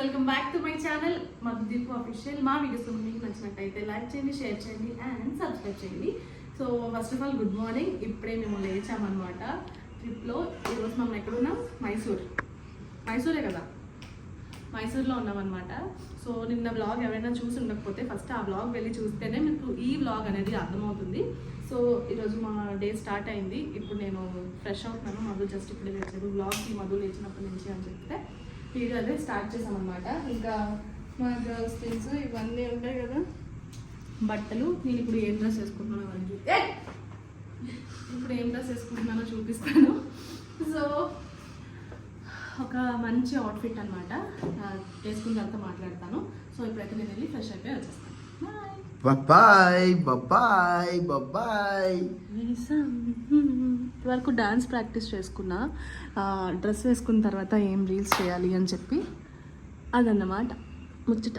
Welcome back to my channel Madhudeep official మా videos మీకు నచ్చినట్టయితే లైక్ చేయండి షేర్ చేయండి అండ్ సబ్స్క్రైబ్ చేయండి. So first of all good morning ఇప్పుడే మేము లేచామన్నమాట. ట్రిప్లో ఈరోజు మనం ఎక్కడున్నాం మైసూర్ మైసూరే కదా? మైసూర్లో ఉన్నామన్నమాట. సో నిన్న బ్లాగ్ ఎవరైనా చూసి ఉండకపోతే ఫస్ట్ ఆ బ్లాగ్ వెళ్ళి చూస్తేనే మీకు ఈ బ్లాగ్ అనేది అర్థమవుతుంది. సో ఈరోజు మా డే స్టార్ట్ అయింది. ఇప్పుడు నేను ఫ్రెష్ అవుతున్నాను. మధు జస్ట్ ఇప్పుడే లేచారు బ్లాగ్కి మధు లేచినప్పటి నుంచి అని చెప్తే వీడియో అదే స్టార్ట్ చేసామన్నమాట ఇంకా మా గర్ల్స్ థింగ్స్ ఇవన్నీ ఉంటాయి కదా. బట్టలు. నేను ఇప్పుడు ఏం డ్రెస్ వేసుకుంటున్నాను అవన్నీ చూ- ఇప్పుడు ఏం డ్రెస్ వేసుకుంటున్నానో చూపిస్తాను. సో ఒక మంచి అవుట్ఫిట్ అనమాట వేసుకున్న తర్వాత మాట్లాడతాను. సో ఇప్పుడైతే నేను వెళ్ళి ఫ్రెష్ అయిపోయి వచ్చేస్తాను. బాయ్ బాయ్ బాయ్ బాయ్ వరకు డాన్స్ ప్రాక్టీస్ చేసుకున్నా. డ్రెస్ వేసుకున్న తర్వాత ఏం రీల్స్ చేయాలి అని చెప్పి అదన్నమాట. ముచ్చట.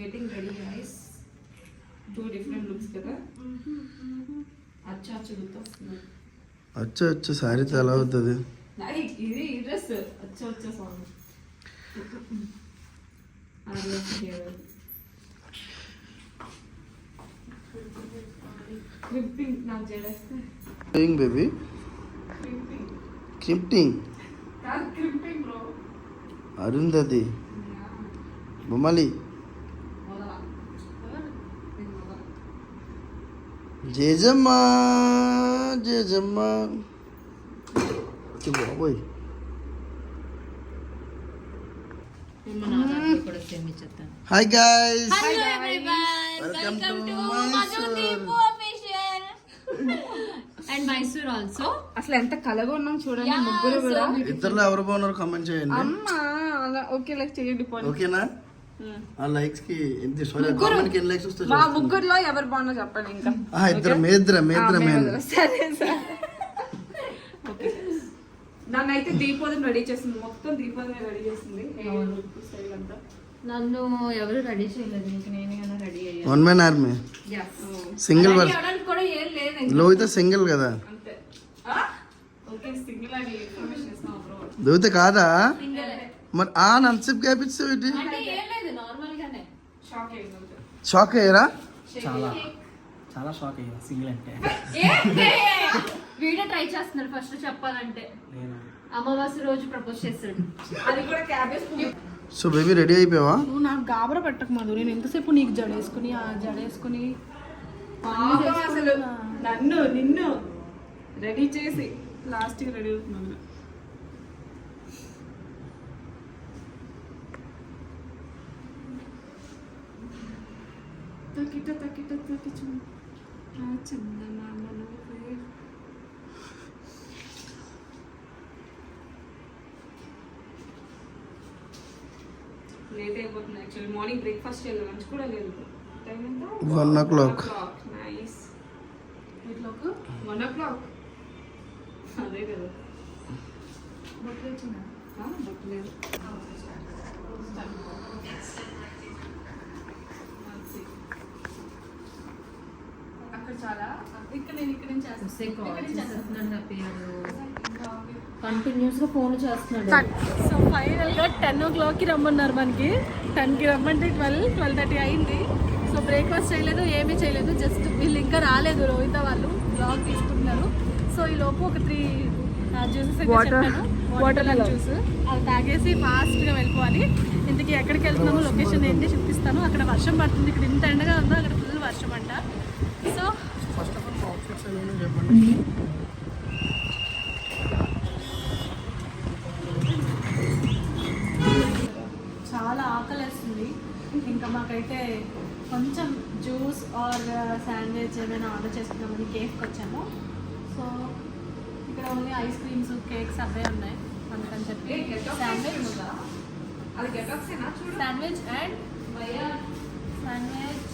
గెటింగ్ రెడీ డిఫరెంట్ లుక్స్ కదా. అచ్చా అచ్చు గుర్తొస్తుంది వచ్చి వచ్చి సారీతో ఎలా అవుతుంది లైక్ ఇది ఈ డ్రెస్ అచ్చా వచ్చా సాంగ్ క్రిప్పింగ్ నాకు చేస్తే ఏం బేబీ క్రిప్పింగ్ క్రిప్టింగ్ కాదు క్రిప్పింగ్ బ్రో అరుంధతి బొమ్మలి వదలా నేను వదలా జేజమ్మ జేజమ్మ బాబోయ్ hi guys welcome to Mysore and Mysore also అసలు ఎంత కలగా ఉన్నాం చూడండి ముగ్గురు కూడా. ఇద్దరులో ఎవరు బాగున్నారు కామెంట్ చేయండి. అమ్మా అలా ఓకే లైక్ చేయండి ఓకేనా? ఆ లైక్స్కి ఎంత సారీ కామెంట్కి ఎన్ని లైక్స్ వస్తాయి మా ముగ్గురులో ఎవరు బాగున్నా చెప్పండి ఇంకా. ఆ ఇద్దరు మేద్ర మేద్ర మేన్ సరే సరే. నన్ను అయితే దీపోదం రెడీ చేసింది. మొత్తం దీపోదం రెడీ చేసింది. స్టైల్ అంతా? నన్ను ఎవరు రెడీ చేయలేదు. ఇంక నేను రెడీ అయ్యాను వన్ మ్యాన్ ఆర్మీ సింగిల్ వర్స్ కూడా ఏం లేదు లోహిత సింగిల్ కదా? అంతే. ఓకే సింగిల్ అని ఇన్ఫర్మేషన్ ఇస్తాం బ్రో లోహిత కాదా? మరి ఆ గ్యాపిచ్చావు ఏంటి? అంటే ఏం లేదు. షాక్ అయ్యారా? చాలా. చాలా షాక్ అయ్యా సింగిల్ అంటే. వీడియో ట్రై చేస్తున్నాడు ఫస్ట్ చెప్పాలంటే. అమావాస్య రోజు ప్రపోజ్ చేస్తాడు. అది కూడా క్యాబేజ్ సో బేబీ రెడీ అయిపోయావా? నువ్వు నాకు గాబర పెట్టకు మధు నేను ఎంతసేపు నీకు జడేసుకుని ఆ జడేసుకుని అసలు నన్ను నిన్ను రెడీ చేసి లాస్ట్కి రెడీ అవుతున్నాను. తకిట తకిట తకిచు ఆ చందమామలో వేరు. లేట్ అయిపోతుంది యాక్చువల్లీ మార్నింగ్ బ్రేక్ఫాస్ట్ చేయలేదు లంచ్ కూడా లేదు. టైం ఎంత? వన్ ఓ క్లాక్ నైస్ వీటిలోకి వన్ ఓ క్లాక్ అదే కదా. బొట్టు వచ్చిందా బొట్టు లేదు అక్కడ చాలా ఇక్కడ నేను ఇక్కడ నుంచి చేస్తాను ఫోన్ చేస్తున్నాడు. సో ఫైనల్గా టెన్ ఓ క్లాక్కి రమ్మన్నారు మనకి. టెన్కి రమ్మంటే ట్వెల్వ్ ట్వెల్వ్ థర్టీ అయింది. సో బ్రేక్ఫాస్ట్ చేయలేదు ఏమీ చేయలేదు. జస్ట్ వీళ్ళు ఇంకా రాలేదు. రోహిత వాళ్ళు బ్లాగ్ తీసుకుంటున్నారు. సో ఈ లోపు ఒక త్రీ జ్యూసెస్ చెప్పాను. వాటర్ జ్యూస్ అది తాగేసి ఫాస్ట్గా వెళ్ళిపోవాలి. ఇంతకీ ఎక్కడికి వెళ్తున్నామో లొకేషన్ ఏంటి చూపిస్తాను అక్కడ వర్షం పడుతుంది. ఇక్కడ ఇంత ఎండగా ఉందో అక్కడ ఫుల్ వర్షం అంట. సో ఏమైనా చెప్పండి చాలా ఆకలేస్తుంది. ఇంకా మాకైతే కొంచెం జ్యూస్ ఆర్ శాండ్విచ్ ఏమైనా ఆర్డర్ చేసుకుందామని కేఫ్కి వచ్చాము. సో ఇక్కడ ఓన్లీ ఐస్ క్రీమ్స్ కేక్స్ అవే ఉన్నాయి. అందుకని చెప్పి శాండ్విచ్ శాండ్విచ్ అండ్ శాండ్విచ్.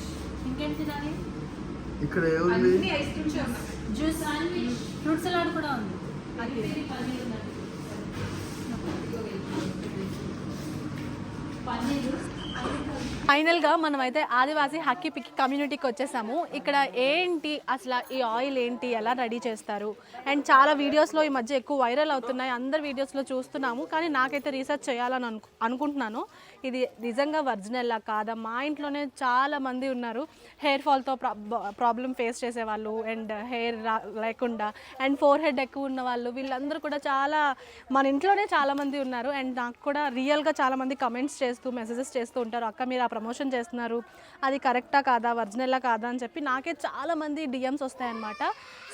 ఇంకేం తినాలి ఇక్కడ అన్ని ఐస్ క్రీమ్స్ ఉన్నాయి? జ్యూస్ ఫ్రూట్ సలాడ్ కూడా ఉంది. పన్నీర్. ఫైనల్గా మనం అయితే ఆదివాసీ హక్కీ పిక్కి కమ్యూనిటీకి వచ్చేసాము. ఇక్కడ ఏంటి అసలు ఈ ఆయిల్ ఏంటి ఎలా రెడీ చేస్తారు? అండ్ చాలా వీడియోస్లో ఈ మధ్య ఎక్కువ వైరల్ అవుతున్నాయి. అందరు వీడియోస్లో చూస్తున్నాము. కానీ నాకైతే రీసెర్చ్ చేయాలని అను అనుకుంటున్నాను. ఇది నిజంగా ఒరిజినల్లా కాదా? మా ఇంట్లోనే చాలా మంది ఉన్నారు. హెయిర్ ఫాల్తో ప్రాబ్లం ఫేస్ చేసేవాళ్ళు. అండ్ హెయిర్ లేకుండా అండ్ ఫోర్ హెడ్ ఎక్కువ ఉన్న వాళ్ళు. వీళ్ళందరూ కూడా చాలా మన ఇంట్లోనే చాలామంది ఉన్నారు. అండ్ నాకు కూడా రియల్గా చాలామంది కమెంట్స్ చేస్తూ మెసేజెస్ చేస్తూ ఉంటారు. అక్క మీరు ఆ ప్రమోషన్ చేస్తున్నారు. అది కరెక్టా కాదా? ఒరిజినల్లా కాదా? అని చెప్పి నాకే చాలా మంది డిఎమ్స్ వస్తాయన్నమాట.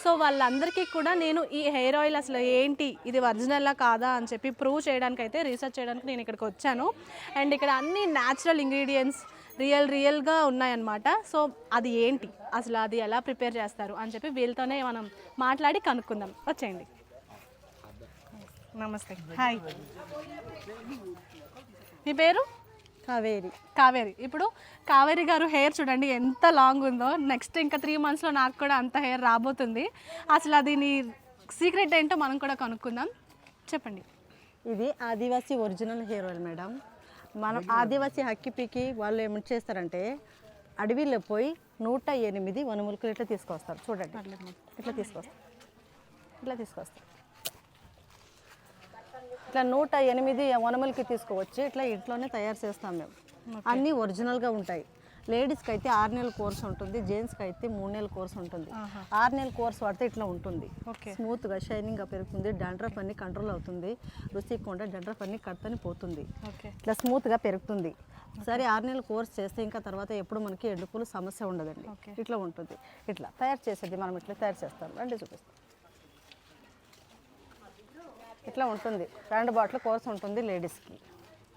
సో వాళ్ళందరికీ కూడా నేను ఈ హెయిర్ ఆయిల్ అసలు ఏంటి? ఇది ఒరిజినల్లా కాదా? అని చెప్పి ప్రూవ్ చేయడానికి అయితే రీసెర్చ్ చేయడానికి నేను ఇక్కడికి వచ్చాను. అండ్ ఇక్కడ అన్ని న్యాచురల్ ఇంగ్రీడియంట్స్ రియల్ రియల్గా ఉన్నాయన్నమాట. సో అది ఏంటి? అసలు అది ఎలా ప్రిపేర్ చేస్తారు? అని చెప్పి వీళ్ళతోనే మనం మాట్లాడి కనుక్కుందాం. వచ్చేయండి. నమస్తే. హాయ్. మీ పేరు? కావేరి. కావేరి. ఇప్పుడు కావేరి గారు హెయిర్ చూడండి ఎంత లాంగ్ ఉందో. నెక్స్ట్ ఇంకా త్రీ మంత్స్లో నాకు కూడా అంత హెయిర్ రాబోతుంది. అసలు అది నీ సీక్రెట్ ఏంటో మనం కూడా కనుక్కుందాం. చెప్పండి. ఇది Adivasi original hair oil madam మనం ఆదివాసీ హక్కిపికి వాళ్ళు ఏమి చేస్తారంటే అడవిలో పోయి నూట ఎనిమిది వనములకులు ఇట్లా తీసుకొస్తారు. చూడండి. ఇట్లా తీసుకొస్తారు. ఇట్లా తీసుకొస్తారు. ఇట్లా నూట ఎనిమిది వనములకి తీసుకువచ్చి ఇట్లా ఇంట్లోనే తయారు చేస్తాం మేము. అన్నీ ఒరిజినల్గా ఉంటాయి. లేడీస్కి అయితే ఆరు నెలల కోర్స్ ఉంటుంది జెంట్స్కి అయితే మూడు నెలల కోర్స్ ఉంటుంది. ఆరు నెలల కోర్స్ వాడితే ఇట్లా ఉంటుంది. ఓకే. స్మూత్గా షైనింగ్గా పెరుగుతుంది డండ్రఫ్ అన్ని కంట్రోల్ అవుతుంది రుచికుండా డండ్రఫ్ అన్ని కడతని పోతుంది. ఇట్లా స్మూత్గా పెరుగుతుంది. సరే ఆరు నెలల కోర్స్ చేస్తే ఇంకా తర్వాత ఎప్పుడు మనకి ఎండుపులు సమస్య ఉండదండి. ఇట్లా ఉంటుంది. ఇట్లా తయారు చేసేది మనం ఇట్లా తయారు చేస్తాం. రండి చూపిస్తాం. ఇట్లా ఉంటుంది. రెండు బాటిల్ కోర్స్ ఉంటుంది లేడీస్కి.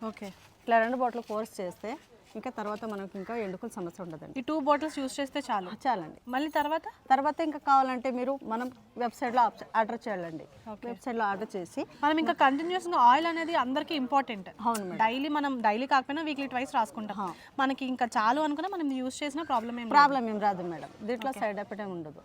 ఓకే. ఇట్లా రెండు బాటిల్ కోర్స్ చేస్తే ఇంకా తర్వాత మనకి ఇంకా ఎండుకుల సమస్య ఉండదండి. ఈ టూ బాటిల్స్ యూస్ చేస్తే చాలు. చాలండి. మళ్ళీ తర్వాత? తర్వాత ఇంకా కావాలంటే మీరు మనం వెబ్సైట్లో ఆర్డర్ చేయాలండి. వెబ్సైట్లో ఆర్డర్ చేసి మనం ఇంకా కంటిన్యూస్గా ఆయిల్ అనేది అందరికీ ఇంపార్టెంట్. అవును డైలీ మనం డైలీ కాకపోయినా వీక్లీ ట్వైస్ రాసుకుంటాం. మనకి ఇంకా చాలు అనుకున్నా మనం యూస్ చేసిన ప్రాబ్లం ఏం ప్రాబ్లం ఏం రాదు మేడం. దీంట్లో సైడ్ ఎఫెక్ట్ ఏమి ఉండదు.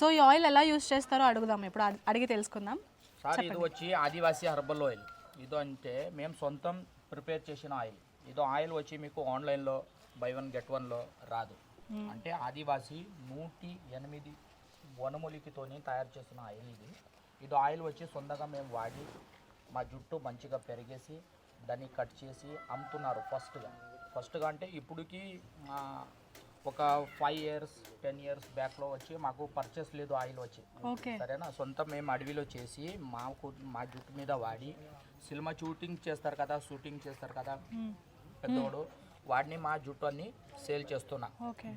సో ఈ ఆయిల్ ఎలా యూస్ చేస్తారో అడుగుదాం. ఇప్పుడు అడి- అడిగి తెలుసుకుందాం. సార్ ఇది వచ్చి ఆదివాసీ హర్బల్ ఆయిల్. ఇది అంటే మేము సొంతం ప్రిపేర్ చేసిన ఆయిల్. ఇది ఆయిల్ వచ్చి మీకు ఆన్లైన్లో బై వన్ గెట్ వన్లో రాదు. అంటే ఆదివాసీ నూటి ఎనిమిది వనమూలికతోని తయారు చేసిన ఆయిల్ ఇది. ఇది ఆయిల్ వచ్చి సొంతంగా మేము వాడి మా జుట్టు మంచిగా పెరిగేసి దాన్ని కట్ చేసి అమ్ముతున్నారు ఫస్ట్గా. ఫస్ట్గా అంటే ఇప్పటికి ఆ, ఒక ఫైవ్ ఇయర్స్ టెన్ ఇయర్స్ బ్యాక్లో వచ్చి మాకు పర్చేస్ లేదు ఆయిల్ వచ్చి. సరేనా? సొంతం మేము అడవిలో చేసి మాకు మా జుట్టు మీద వాడి సినిమా షూటింగ్ చేస్తారు కదా షూటింగ్ చేస్తారు కదా పెద్దోడు వాడిని మా జుట్టు అన్ని సేల్ చేస్తున్నా.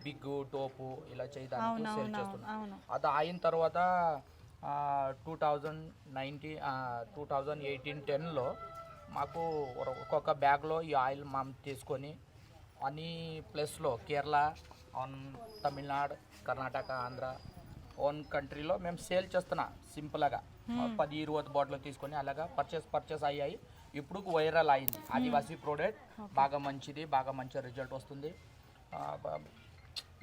బిగ్ టోపు ఇలా చేయడానికి సేల్ చేస్తున్నా. అది అయిన తర్వాత two thousand nineteen two thousand eighteen టెన్లో మాకు ఒక- ఒక్కొక్క బ్యాగ్లో ఈ ఆయిల్ మనం తీసుకొని అన్ని ప్లేస్లో కేరళ ఆన్ తమిళనాడు కర్ణాటక ఆంధ్ర ఓన్ కంట్రీలో మేము సేల్ చేస్తున్నా సింపుల్గా. పది ఇరవై బాటిల్ తీసుకొని అలాగా పర్చేస్ పర్చేస్ అయ్యాయి. ఇప్పుడు వైరల్ అయింది. ఆదివాసీ ప్రోడక్ట్ బాగా మంచిది బాగా మంచి రిజల్ట్ వస్తుంది.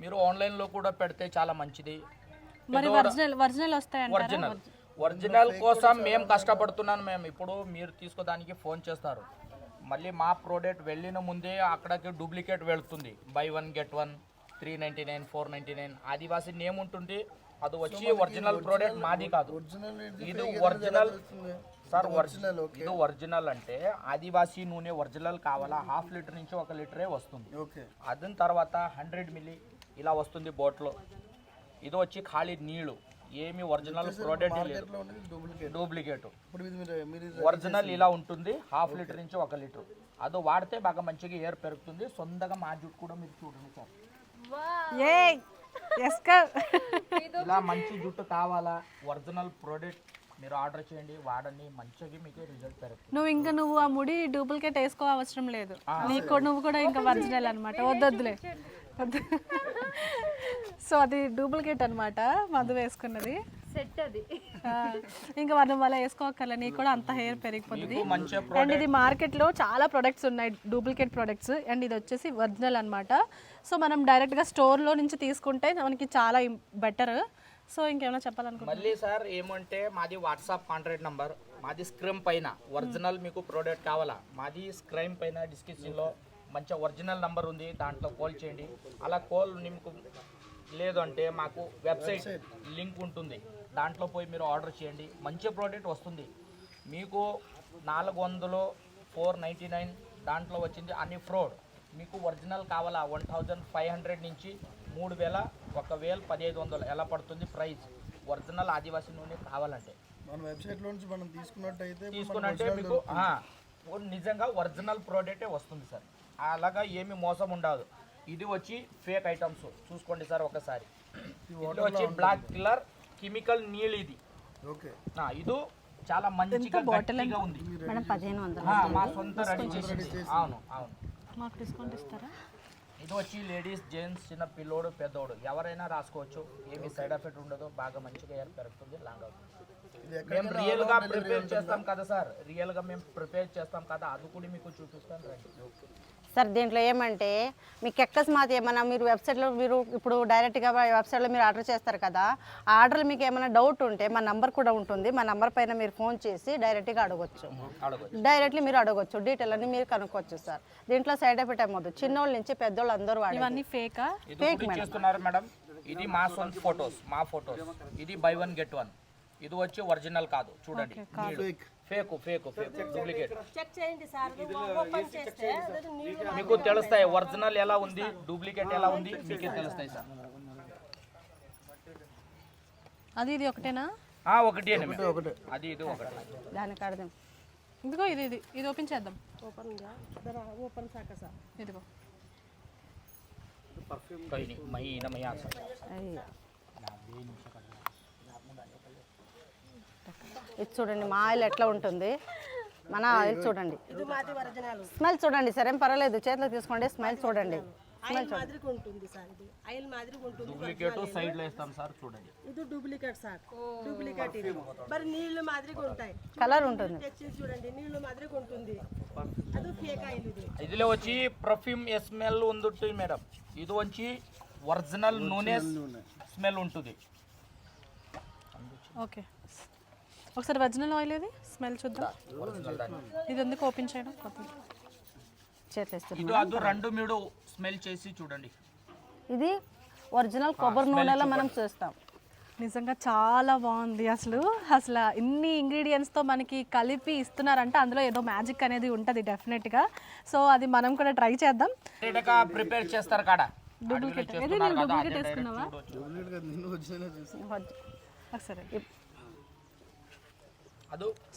మీరు ఆన్లైన్లో కూడా పెడితే చాలా మంచిది. మరి ఒరిజినల్ ఒరిజినల్ వస్తాయంటారా? ఒరిజినల్. ఒరిజినల్ కోసం మేము కష్టపడుతున్నాను మేము. ఇప్పుడు మీరు తీసుకోదానికి ఫోన్ చేస్తారు. మళ్ళీ మా ప్రోడక్ట్ వెళ్ళిన ముందే అక్కడికి డూప్లికేట్ వెళ్తుంది. Buy one get one three ninety nine four ninety nine. Adivasi name ఉంటుంది. అది వచ్చి ఒరిజినల్ ప్రోడక్ట్ మాది కాదు. ఇది ఒరిజినల్ సార్ ఒరిజినల్ ఇది ఒరిజినల్ అంటే ఆదివాసీ నూనె ఒరిజినల్ కావాలా? హాఫ్ లీటర్ నుంచి ఒక లీటరే వస్తుంది. ఓకే. అదిన తర్వాత హండ్రెడ్ మిల్లీ ఇలా వస్తుంది బోట్లో. ఇది వచ్చి ఖాళీ నీళ్ళు ఏమి ఒరిజినల్ ప్రోడక్ట్ లేదు. డూప్లికేట్ ఒరిజినల్ ఇలా ఉంటుంది హాఫ్ లీటర్ నుంచి ఒక లీటర్. అది వాడితే బాగా మంచిగా ఎయిర్ పెరుగుతుంది. సొంతగా మా జుట్టు కూడా మీరు చూడండి సార్. ఏ ఎస్ కా ఇలా మంచి జుట్టు కావాలా? ఒరిజినల్ ప్రోడక్ట్ మీరు ఆర్డర్ చేయండి వాడండి మంచిగా మీకు రిజల్ట్ పెరుగుతుంది. నువ్వు ఇంకా నువ్వు ఆ ముడి డూప్లికేట్ వేసుకో అవసరం లేదు. నీకు నువ్వు కూడా ఇంకా ఒరిజినల్ అనమాట వద్దొద్దులే. వద్దు సో అది డూప్లికేట్ అనమాట మధు వేసుకున్నది. సెట్ అది. ఇంకా మనం వల్ల వేసుకోకర్లే నీకు కూడా అంత హెయిర్ పెరిగిపోతుంది. అండ్ ఇది మార్కెట్లో చాలా ప్రొడక్ట్స్ ఉన్నాయి డూప్లికేట్ ప్రొడక్ట్స్ అండ్ ఇది వచ్చేసి ఒరిజినల్ అనమాట సో మనం డైరెక్ట్గా స్టోర్లో నుంచి తీసుకుంటే మనకి చాలా బెటర్ సో ఇంకేమైనా చెప్పాలనుకుంటున్నా మళ్ళీ సార్ ఏమంటే మాది వాట్సాప్ కాంటాక్ట్ నంబర్ మాది స్క్రీన్ పైన. ఒరిజినల్ మీకు ప్రోడక్ట్ కావాలా? మాది స్క్రీన్ పైన డిస్క్రిప్షన్లో మంచిగా ఒరిజినల్ నంబర్ ఉంది దాంట్లో కాల్ చేయండి. అలా కాల్ మీకు లేదు అంటే మాకు వెబ్సైట్ లింక్ ఉంటుంది. దాంట్లో పోయి మీరు ఆర్డర్ చేయండి. మంచి ప్రోడక్ట్ వస్తుంది. మీకు నాలుగు వందలు ఫోర్ నైంటీ నైన్ దాంట్లో వచ్చింది అన్ని ఫ్రాడ్ మీకు ఒరిజినల్ కావాలా? వన్ థౌజండ్ ఫైవ్ హండ్రెడ్ నుంచి మూడు వేల ఒక వేల పదిహేను వందలు. ఎలా పడుతుంది ప్రైస్ ఒరిజినల్ ఆదివాసీ నూనె కావాలంటే. మన వెబ్సైట్లో నుంచి మనం తీసుకున్నట్టయితే తీసుకున్నట్టే మీకు నిజంగా ఒరిజినల్ ప్రోడక్టే వస్తుంది సార్. అలాగా ఏమి మోసం ఉండదు. ఇది వచ్చి ఫేక్ ఐటమ్స్ చూసుకోండి సార్ ఒకసారి. ఇది వచ్చి బ్లాక్ కలర్ కెమికల్ నీళ్ళు ఇది. ఓకే. ఆ, ఇది చాలా మంచిగా గట్టిగా ఉంది. మా సొంత రెడీ చేసి అవును అవును. మాకు డిస్కౌంట్ ఇస్తారా? ఇది వచ్చి లేడీస్ జెంట్స్ చిన్న పిల్లోడు పెద్దోడు. ఎవరైనా రాసుకోవచ్చు. ఏమి సైడ్ ఎఫెక్ట్ ఉండదు. బాగా మంచిగా పెరుగుతుంది లాంగ్ అవుతుంది. మేము రియల్గా ప్రిపేర్ చేస్తాం కదా సార్. రియల్గా మేము ప్రిపేర్ చేస్తాం కదా. అది కూడా మీకు చూపిస్తాను రండి. సార్ దీంట్లో ఏమంటే మీకు ఎక్కస్ మాది ఏమైనా మీరు వెబ్సైట్లో మీరు ఇప్పుడు డైరెక్ట్గా వెబ్సైట్లో మీరు ఆర్డర్ చేస్తారు కదా ఆ ఆర్డర్లో మీకు ఏమైనా డౌట్ ఉంటే మా నంబర్ కూడా ఉంటుంది. మా నంబర్ పైన మీరు ఫోన్ చేసి డైరెక్ట్గా అడగొచ్చు. అడగచ్చు. డైరెక్ట్లీ మీరు అడగొచ్చు. డీటెయిల్ అన్ని మీరు కనుక్కోవచ్చు సార్. దీంట్లో సైడ్ ఎఫెక్ట్ ఏమవుతుంది చిన్నోళ్ళ నుంచి పెద్దోళ్ళు అందరూ వాడాలి ఇవన్నీ ఫేకా? ఇది కూడా చేస్తున్నారు మేడం. ఇది మా సొంత ఫొటోస్ మా ఫొటోస్. ఇది బై వన్ గెట్ వన్. ఇది వచ్చి ఒరిజినల్ కాదు. చూడండి. Fake fake fake duplicate. Check చేయండి సార్. ఓపెన్ చేస్తే మీకు తెలుస్తాయి ఒరిజినల్ ఎలా ఉంది డూప్లికేట్ ఎలా ఉంది మీకే తెలుస్తాయి సార్. అది ఇది ఒకటేనా? ఆ ఒకటి ఒకటి అది ఇది ఒకటి. దాన్ని కడదాం ఇదిగో ఇది ఇది ఇది ఓపెన్ చేద్దాం. ఓపెన్ ఓపెన్ సాక సార్. ఇదిగో. పర్ఫ్యూమ్ మైనా మై సార్ అయ్యో ఇది చూడండి మా ఆయిల్ ఎట్లా ఉంటుంది? మన ఆయిల్ చూడండి. స్మెల్ చూడండి సరే ఏం పర్వాలేదు. చేతిలో తీసుకోండి స్మెల్ చూడండి. స్మెల్ చూడండి. మాదిరిగా ఉంటుంది సార్ ఇది. ఆయిల్ మాదిరిగా ఉంటుంది డూప్లికేట్ సైడ్లో ఇస్తాం సార్ చూడండి. ఇది డూప్లికేట్ సార్. డూప్లికేట్ ఇది. మరి నీళ్ళు మాదిరిగా ఉంటాయి. కలర్ ఉంటుంది. తెచ్చి చూడండి నీళ్ళు మాదిరిగా ఉంటుంది. అది ఫేక్ ఆయిల్ ఇది. ఇదిలో వచ్చి పర్ఫ్యూమ్ స్మెల్ ఉంది మేడం. ఇది వచ్చి ఒరిజినల్ నూనె. స్మెల్ ఉంటుంది. ఓకే. ఒకసారి ఒరిజినల్ ఆయిల్ ఇది స్మెల్ చూద్దాం. ఇది ఎందుకు ఓపెన్ చేయడం? అది రెండు మీరు స్మెల్ చేసి చూడండి. ఇది ఒరిజినల్ కొబ్బరి నూనెలో మనం చేస్తాం. నిజంగా చాలా బాగుంది అసలు. అసలు ఇన్ని ఇంగ్రీడియంట్స్తో మనకి కలిపి ఇస్తున్నారంటే అందులో ఏదో మ్యాజిక్ అనేది ఉంటుంది డెఫినెట్గా సో అది మనం కూడా ట్రై చేద్దాం. ప్రిపేర్ చేస్తారు కాడ? డూప్లికేట్ డూప్లికేట్ వేసుకున్నావా? సరే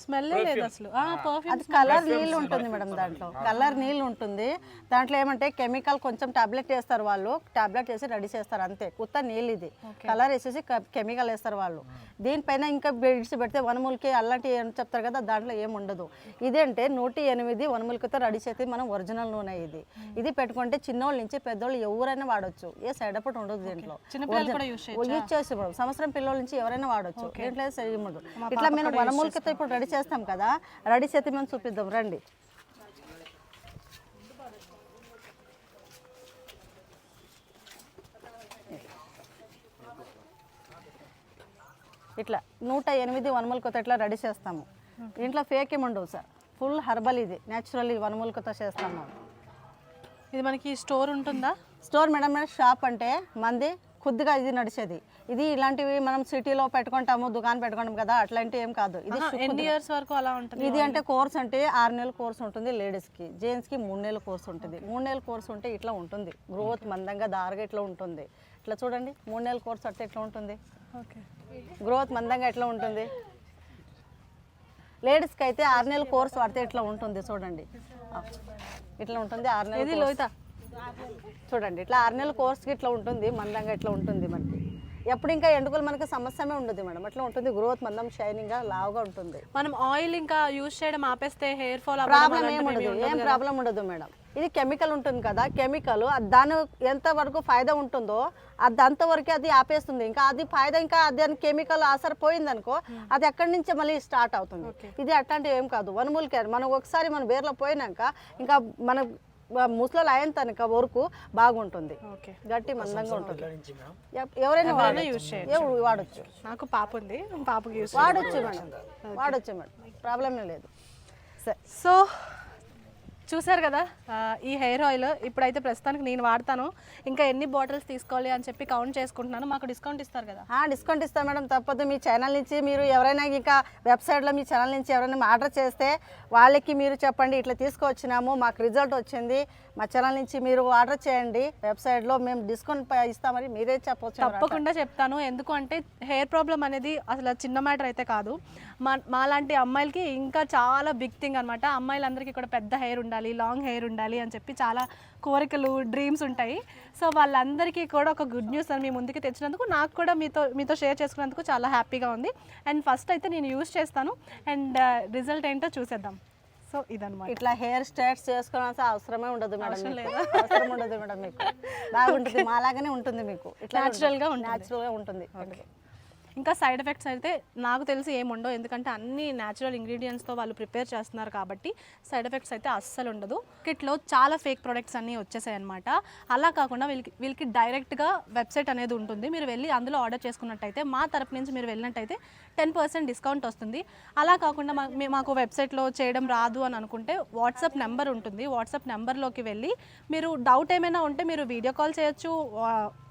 స్మెల్ లేదు అసలు. పర్ఫ్యూమ్ అది కలర్ నీళ్ళు ఉంటుంది మేడం దాంట్లో. కలర్ నీళ్ళు ఉంటుంది. దాంట్లో ఏమంటే కెమికల్ కొంచెం టాబ్లెట్ వేస్తారు వాళ్ళు. టాబ్లెట్ వేసి రెడీ చేస్తారు అంతే. కొత్త నీళ్ళు ఇది. కలర్ వేసేసి కెమికల్ వేస్తారు వాళ్ళు. దీనిపైన ఇంకా బెడ్స్ పెడితే వనమూలికి అలాంటివి ఏం చెప్తారు కదా దాంట్లో ఏం ఉండదు. ఇదంటే నూట ఎనిమిది వనమూలికతో రెడీ చేసి మనం ఒరిజినల్ నూనె ఇది. ఇది పెట్టుకుంటే చిన్నోళ్ళ నుంచి పెద్దోళ్ళు ఎవరైనా వాడొచ్చు. ఏ సైడ్ ఎఫెక్ట్ ఉండదు దీంట్లో. చిన్నపిల్లలు కూడా యూస్ యూజ్ చేసి సంవత్సరం పిల్లల నుంచి ఎవరైనా వాడొచ్చు. దీంట్లో ఇట్లా మేము వనమూలికతో ఇప్పుడు రెడీ చేస్తాం కదా. రెడీ చేసి మేము చూపిద్దాం రండి. ఇట్లా నూట ఎనిమిది వనమూలికతో ఇట్లా రెడీ చేస్తాము. దీంట్లో ఫేక్ ఏమి ఉండవు సార్. ఫుల్ హర్బల్ ఇది. న్యాచురల్ వనమూలికతో చేస్తాము. ఇది మనకి స్టోర్ ఉంటుందా? స్టోర్ మేడం మేడం షాప్ అంటే మంది కొద్దిగా ఇది నడిచేది. ఇది ఇలాంటివి మనం సిటీలో పెట్టుకుంటాము దుకాణం పెట్టుకుంటాం కదా అట్లాంటివి ఏం కాదు. ఇది ఎన్ని ఇయర్స్ వరకు అలా ఉంటుంది ఇది అంటే కోర్స్ అంటే ఆరు నెలల కోర్స్ ఉంటుంది లేడీస్కి జెంట్స్కి మూడు నెలల కోర్స్ ఉంటుంది. మూడు నెలల కోర్స్ ఉంటే ఇట్లా ఉంటుంది. గ్రోత్ మందంగా దారుగా ఇట్లా ఉంటుంది. ఇట్లా చూడండి మూడు నెలల కోర్స్ అంటే ఎట్లా ఉంటుంది? గ్రోత్ మందంగా ఎట్లా ఉంటుంది? లేడీస్కి అయితే ఆరు నెలల కోర్స్ వాడితే ఇట్లా ఉంటుంది చూడండి. ఇట్లా ఉంటుంది ఆరు నెలల చూడండి ఇట్లా ఆరు నెలల కోర్స్కి ఇట్లా ఉంటుంది మందంగా ఇట్లా ఉంటుంది మనకి. ఎప్పుడు ఇంకా ఎండుకలు మనకి సమస్యమే ఉండదు మేడం. అట్లా ఉంటుంది. గ్రోత్ మందం షైనింగ్గా లావుగా ఉంటుంది. మనం ఆయిల్ ఇంకా యూజ్ చేయడం ఆపేస్తే హెయిర్ ఫాల్ ప్రాబ్లం ఏం ఉండదు. ఏం ప్రాబ్లం ఉండదు మేడం. ఇది కెమికల్ ఉంటుంది కదా. కెమికల్ దాని ఎంత వరకు ఫాయిదా ఉంటుందో అది అంతవరకు అది ఆపేస్తుంది. ఇంకా అది ఫాయిదా ఇంకా దాని కెమికల్ ఆసర్ పోయింది అనుకో అది అక్కడి నుంచి మళ్ళీ స్టార్ట్ అవుతుంది. ఇది అట్లాంటివి ఏం కాదు. వనమూలిక మనం ఒకసారి మన బేర్లో పోయినాక ఇంకా మన ముసలు అయిన తనక వరకు బాగుంటుంది. ఓకే. గట్టి మందంగా ఉంటుంది. ఎవరైనా వాడచ్చు. నాకు పాప ఉంది. పాపకి యూస్ వాడచ్చు మేడం. వాడచ్చు మేడం. ప్రాబ్లం ఏం లేదు. సరే సో చూసారు కదా? ఈ హెయిర్ ఆయిల్ ఇప్పుడైతే ప్రస్తుతానికి నేను వాడతాను. ఇంకా ఎన్ని బాటిల్స్ తీసుకోవాలి అని చెప్పి కౌంట్ చేసుకుంటున్నాను. మాకు డిస్కౌంట్ ఇస్తారు కదా? డిస్కౌంట్ ఇస్తాం మేడం. తప్పదు. మీ ఛానల్ నుంచి మీరు ఎవరైనా ఇంకా వెబ్సైట్లో మీ ఛానల్ నుంచి ఎవరైనా ఆర్డర్ చేస్తే వాళ్ళకి మీరు చెప్పండి. ఇట్లా తీసుకొచ్చినాము మాకు రిజల్ట్ వచ్చింది. మా ఛానల్ నుంచి మీరు ఆర్డర్ చేయండి. వెబ్సైట్లో మేము డిస్కౌంట్ ఇస్తామని మీరే. చెప్పవచ్చు తప్పకుండా చెప్తాను. ఎందుకు అంటే హెయిర్ ప్రాబ్లం అనేది అసలు చిన్న మ్యాటర్ అయితే కాదు. మా మాలాంటి అమ్మాయిలకి ఇంకా చాలా బిగ్ థింగ్ అనమాట అమ్మాయిలందరికీ కూడా పెద్ద హెయిర్ ఉండాలి. లాంగ్ హెయిర్ ఉండాలి అని చెప్పి చాలా కోరికలు డ్రీమ్స్ ఉంటాయి. సో వాళ్ళందరికీ కూడా ఒక గుడ్ న్యూస్ అని మీ ముందుకు తెచ్చినందుకు నాకు కూడా మీతో మీతో షేర్ చేసుకున్నందుకు చాలా హ్యాపీగా ఉంది. అండ్ ఫస్ట్ అయితే నేను యూస్ చేస్తాను. అండ్ రిజల్ట్ ఏంటో చూసేద్దాం. సో ఇదనమాట ఇట్లా హెయిర్ స్టైల్స్ చేసుకోవాల్సిన అవసరమే ఉండదు మేడం. అవసరం ఉండదు మేడం మీకు. బాగుంటుంది. మాలాగానే ఉంటుంది మీకు. ఇట్లా Natural గా ఉంటుంది. న్యాచురల్గా ఉంటుంది. ఇంకా సైడ్ ఎఫెక్ట్స్ అయితే నాకు తెలిసి ఏముండవు ఎందుకంటే అన్ని న్యాచురల్ ఇంగ్రీడియంట్స్తో వాళ్ళు ప్రిపేర్ చేస్తున్నారు కాబట్టి సైడ్ ఎఫెక్ట్స్ అయితే అస్సలు ఉండదు. కిట్లో చాలా ఫేక్ ప్రొడక్ట్స్ అన్నీ వచ్చేసాయి అనమాట అలా కాకుండా వీళ్ళకి వీళ్ళకి డైరెక్ట్గా వెబ్సైట్ అనేది ఉంటుంది. మీరు వెళ్ళి అందులో ఆర్డర్ చేసుకున్నట్టయితే మా తరపు నుంచి మీరు వెళ్ళినట్టయితే టెన్ పర్సెంట్ డిస్కౌంట్ వస్తుంది. అలా కాకుండా మాకు వెబ్సైట్లో చేయడం రాదు అని అనుకుంటే వాట్సాప్ నెంబర్ ఉంటుంది. వాట్సాప్ నెంబర్లోకి వెళ్ళి మీరు డౌట్ ఏమైనా ఉంటే మీరు వీడియో కాల్ చేయొచ్చు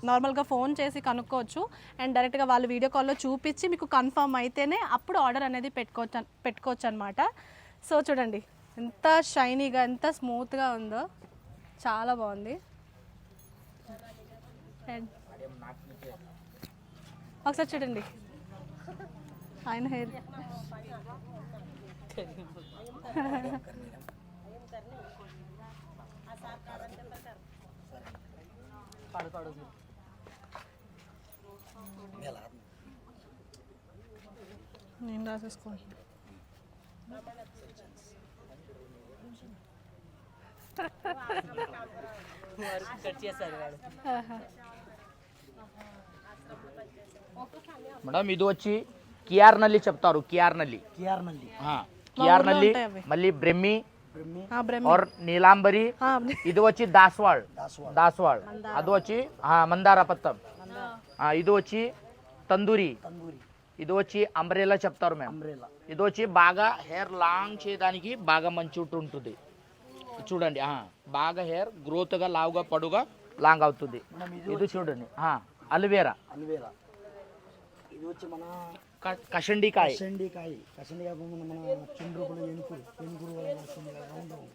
నార్మల్గా ఫోన్ చేసి కనుక్కోవచ్చు. అండ్ డైరెక్ట్గా వాళ్ళు వీడియో కాల్ కాల్లో చూపించి మీకు కన్ఫర్మ్ అయితేనే అప్పుడు ఆర్డర్ అనేది పెట్టుకోవచ్చు పెట్టుకోవచ్చు అనమాట సో చూడండి ఎంత షైనీగా ఎంత స్మూత్గా ఉందో. చాలా బాగుంది. ఒకసారి చూడండి. ఆయన హెయిర్. నేను రాసేసుకోండి మేడం ఇది వచ్చి కియార్ నల్లి చెప్తారు కియార్ నల్లి కియార్ నల్లి ఆ, కియార్ ఊర్లో నల్లి ఉంటాయి అవి. మళ్ళీ బ్రెమ్మి ఆ, బ్రహ్మి. और నీలాంబరి ఆ, ఇది వచ్చి దాస్వాడ్ దాస్వాడ్ అది వచ్చి ఆ, మందార పత్తం ఆ, ఇది వచ్చి తందూరి తందూరి ఇది వచ్చి అంబ్రెలా చెప్తారు మేము. అంబ్రెలా ఇది వచ్చి బాగా హెయిర్ లాంగ్ చేయడానికి బాగా మంచి ఉంటుంది. చూడండి బాగా హెయిర్ గ్రోత్గా లావుగా పొడుగా లాంగ్ అవుతుంది. ఇది చూడండి అలోవేరా అల్వేరా ఇది వచ్చి మన కషండికాయ. కషండికాయ. కషండికాయ మన మన చుండ్రుపులు ఎనుకులు ఎనుకులు వల్ల వస్తుంది కదా రౌండ్ రౌండ్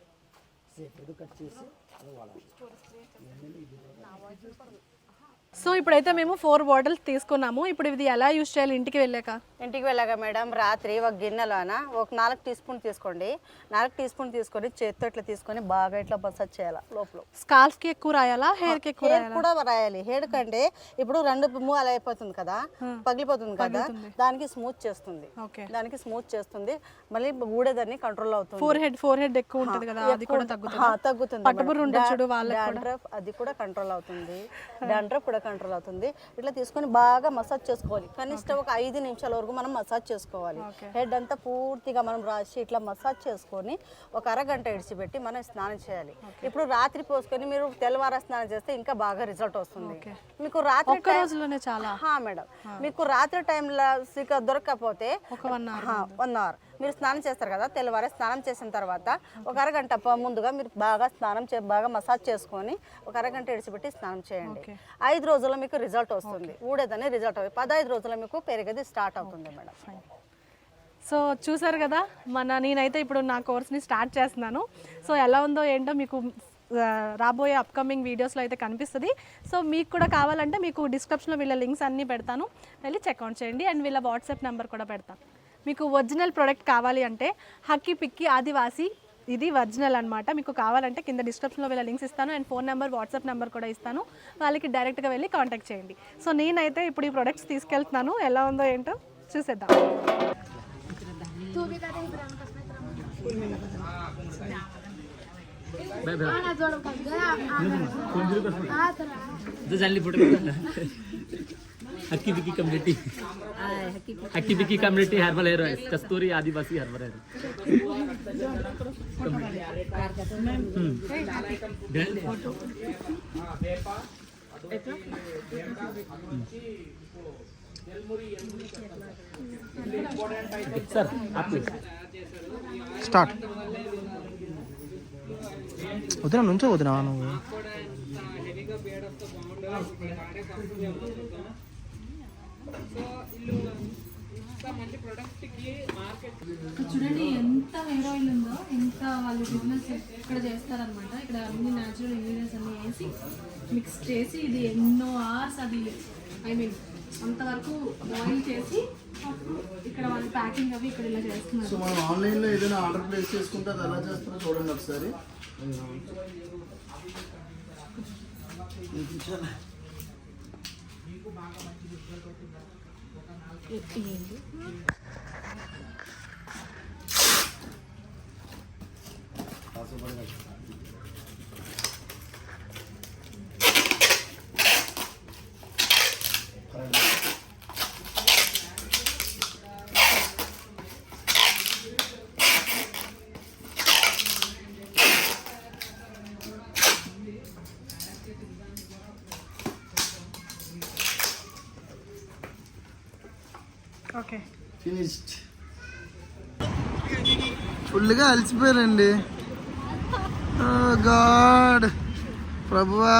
సేఫ్ ఇది కట్ చేసి అది వాడాలి. సో ఇప్పుడైతే మేము ఫోర్ బాటిల్స్ తీసుకున్నాము. ఇప్పుడు ఇది ఎలా యూస్ చేయాలి? ఇంటికి వెళ్ళాక? ఇంటికి వెళ్ళాక మేడం రాత్రి ఒక గిన్నెలోన ఒక నాలుగు టీ స్పూన్ తీసుకోండి. నాలుగు టీ స్పూన్ తీసుకొని చేత్తో ఇట్లా తీసుకొని బాగా ఇట్లా మసాజ్ చేయాలి లోపల. స్కాల్ఫ్కి ఎక్కువ రాయాలా? హెయిర్కి ఎక్కువ హెయిర్ కూడా రాయాలి. హెయిర్ కంటే ఇప్పుడు రెండు మూల అయిపోతుంది కదా? పగిలిపోతుంది కదా? దానికి స్మూత్ చేస్తుంది. ఓకే. దానికి స్మూత్ చేస్తుంది. మళ్ళీ ఊడేదాన్ని కంట్రోల్ అవుతుంది. ఫోర్ హెడ్ ఫోర్ హెడ్ ఎక్కువ ఉంటుంది కదా అది కూడా తగ్గుతుంది? తగ్గుతుంది అది కూడా కంట్రోల్ అవుతుంది. డాండ్రఫ్ కూడా కంట్రోల్ అవుతుంది. ఇట్లా తీసుకొని బాగా మసాజ్ చేసుకోవాలి. కనిష్టం ఒక ఐదు నిమిషాల వరకు మనం మసాజ్ చేసుకోవాలి. హెడ్ అంతా పూర్తిగా మనం రాసి ఇట్లా మసాజ్ చేసుకొని ఒక అరగంట ఇడిచిపెట్టి మనం స్నానం చేయాలి. ఇప్పుడు రాత్రి పోసుకొని మీరు తెల్లవార స్నానం చేస్తే ఇంకా బాగా రిజల్ట్ వస్తుంది. మీకు రాత్రి రోజులోనే చాలా. హా, మేడం. మీకు రాత్రి టైంలో సిక దొరకకపోతే వన్ అవర్ మీరు స్నానం చేస్తారు కదా తెల్లవారే స్నానం చేసిన తర్వాత ఒక అరగంట ముందుగా మీరు బాగా స్నానం చే బాగా మసాజ్ చేసుకొని ఒక అరగంట ఇడిచిపెట్టి స్నానం చేయండి. ఐదు రోజుల్లో మీకు రిజల్ట్ వస్తుంది. ఊడేదని రిజల్ట్ అవుతుంది పదహైదు రోజుల్లో మీకు పెరిగేది స్టార్ట్ అవుతుంది మేడం. సో చూసారు కదా మన నేనైతే ఇప్పుడు నా కోర్స్ని స్టార్ట్ చేస్తున్నాను. సో ఎలా ఉందో ఏంటో మీకు రాబోయే అప్కమింగ్ వీడియోస్లో అయితే కనిపిస్తుంది. సో మీకు కూడా కావాలంటే మీకు డిస్క్రిప్షన్లో వీళ్ళ లింక్స్ అన్నీ పెడతాను. వెళ్ళి చెక్అవుట్ చేయండి. అండ్ వీళ్ళ వాట్సాప్ నెంబర్ కూడా పెడతాను మీకు ఒరిజినల్ ప్రోడక్ట్ కావాలి అంటే హక్కి పిక్కి ఆదివాసి ఇది ఒరిజినల్ అనమాట మీకు కావాలంటే కింద డిస్క్రిప్షన్లో వీళ్ళ లింక్స్ ఇస్తాను. And phone number WhatsApp number కూడా ఇస్తాను. వాళ్ళకి డైరెక్ట్గా వెళ్ళి కాంటాక్ట్ చేయండి. సో నేనైతే ఇప్పుడు ఈ ప్రొడక్ట్స్ తీసుకెళ్తున్నాను. ఎలా ఉందో ఏంటో చూసేద్దాం. చూడ Hakki Bikki community Hakki Bikki community herbal hair oil Kasturi Adivasi herbal hair sir आप స్టార్ట్ వదినా నుంచో వదినా నువ్వు చూడండి ఎంత హెయిర్ ఆయిల్ ఉందో ఎంత వాళ్ళు బిజినెస్ ఇక్కడ చేస్తారనమాట ఇక్కడ అన్ని న్యాచురల్ ఇంగ్రీడియంట్స్ అన్ని వేసి మిక్స్ చేసి ఇది ఎన్నో అవర్స్ అది ఐ మీన్ అంతవరకు బాయిల్ చేసి అప్పుడు ఇక్కడ వాళ్ళు ప్యాకింగ్ అవి ఇక్కడ ఇలా సో చేస్తున్నారు మనం ఆన్లైన్లో ఏదైనా ఆర్డర్ ప్లేస్ చేసుకుంటే అది ఎలా చేస్తారో చూడండి ఒకసారి. ఏంటి? ఓకే. ఫినిష్డ్ ఫుల్గా అలసిపోయారండి. గాడ్. ప్రభువా.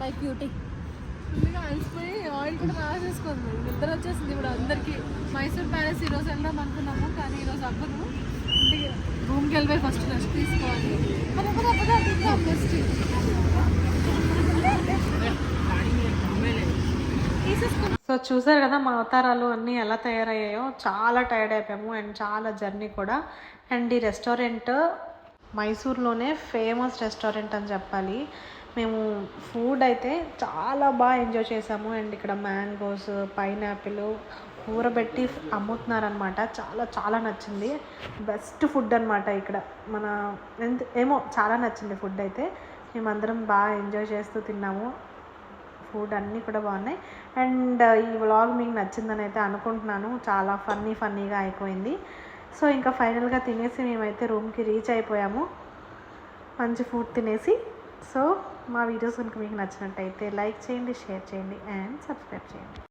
మై క్యూటీ ఫుల్గా అలసిపోయి ఆయిల్ కూడా రాసేసుకోండి నిద్ర వచ్చేసింది ఇప్పుడు అందరికి. మైసూర్ ప్యాలెస్ ఈరోజు వెళ్దాం అనుకున్నాము కానీ ఈరోజు అవ్వదు. ఇంటికి రూమ్కి వెళ్ళిపోయి ఫస్ట్ రెస్ట్ తీసుకోవాలి. పద పద పద తిందాం నెక్స్ట్ సో చూసారు కదా మా అవతారాలు అన్నీ ఎలా తయారయ్యాయో? చాలా టైర్డ్ అయిపోయాము అండ్ చాలా జర్నీ కూడా. అండ్ ఈ రెస్టారెంట్ మైసూర్లోనే ఫేమస్ రెస్టారెంట్ అని చెప్పాలి. మేము ఫుడ్ అయితే చాలా బాగా ఎంజాయ్ చేసాము అండ్ ఇక్కడ మ్యాంగోస్ పైనాపిల్ ఊరబెట్టి అమ్ముతున్నారనమాట చాలా చాలా నచ్చింది. బెస్ట్ ఫుడ్ అనమాట ఇక్కడ. మన ఎంత ఏమో చాలా నచ్చింది ఫుడ్ అయితే. మేమందరం బాగా ఎంజాయ్ చేస్తూ తిన్నాము. ఫుడ్ అన్నీ కూడా బాగున్నాయి. అండ్ ఈ వ్లాగ్ మీకు నచ్చిందని అయితే అనుకుంటున్నాను. చాలా ఫన్నీ ఫన్నీగా అయిపోయింది. సో ఇంకా ఫైనల్గా తినేసి మేమైతే రూమ్కి రీచ్ అయిపోయాము. మంచి ఫుడ్ తినేసి. సో మా వీడియోస్ కనుక మీకు నచ్చినట్టయితే లైక్ చేయండి షేర్ చేయండి అండ్ సబ్స్క్రైబ్ చేయండి.